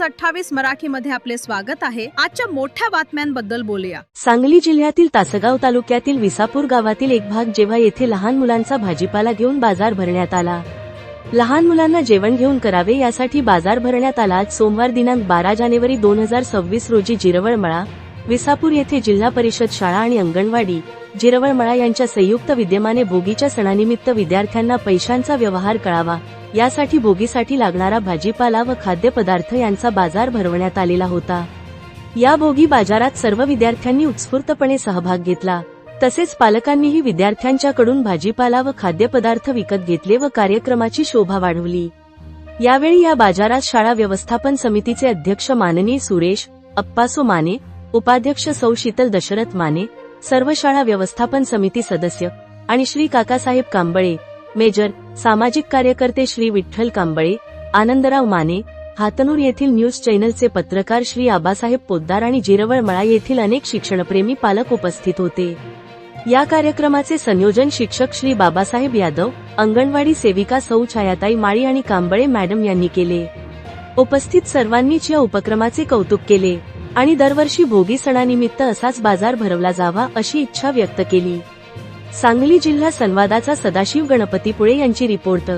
News अठ्ठावीस मराठी मध्ये आपले स्वागत आहे. आजच्या मोठ्या बातम्यांबद्दल बोलूया. सांगली जिल्ह्यातील तासगाव तालुक्यातील विसापूर गावातील एक भाग जेव्हा येथे लहान मुलांचा भाजीपाला घेऊन बाजार भरण्यात आला. लहान मुलांना जेवण घेऊन करावे यासाठी बाजार भरण्यात आला. आज सोमवार दिनांक बारा जानेवारी दोन हजार सव्वीस रोजी जिरवळमळा विसापूर येथे जिल्हा परिषद शाळा आणि अंगणवाडी जिरवळमळा यांच्या संयुक्त विद्यमाने भोगीच्या सणानिमित्त विद्यार्थ्यांना पैशांचा व्यवहार कळावा. यासाठी भोगीसाठी लागणारा भाजीपाला व खाद्यपदार्थ यांचा बाजार भरवण्यात आलेला होता. या भोगी बाजारात सर्व विद्यार्थ्यांनी उत्स्फूर्तपणे सहभाग घेतला. तसेच पालकांनीही विद्यार्थ्यांच्याकडून भाजीपाला व खाद्यपदार्थ विकत घेतले व कार्यक्रमाची शोभा वाढवली. यावेळी या बाजारात शाळा व्यवस्थापन समितीचे अध्यक्ष माननीय सुरेश अप्पासो माने उपाध्यक्ष सौ शीतल दशरथ माने सर्व शाळा व्यवस्थापन समिती सदस्य आणि श्री काकासाहेब कांबळे मेजर सामाजिक कार्यकर्ते श्री विठ्ठल कांबळे आनंदराव माने हातनूर येथील न्यूज चॅनलचे पत्रकार श्री आबासाहेब पोद्दार आणि जिरवळ मळा येथील अनेक शिक्षणप्रेमी पालक उपस्थित होते. या कार्यक्रमाचे संयोजन शिक्षक श्री बाबासाहेब यादव अंगणवाडी सेविका सौ छायाताई माळी आणि कांबळे मॅडम यांनी केले. उपस्थित सर्वांनीच या उपक्रमाचे कौतुक केले आणि दरवर्षी भोगी सणानिमित्त असाच बाजार भरवला जावा अशी इच्छा व्यक्त केली. सांगली जिल्हा संवादाचा सदाशिव गणपतीपुळे यांची रिपोर्ट.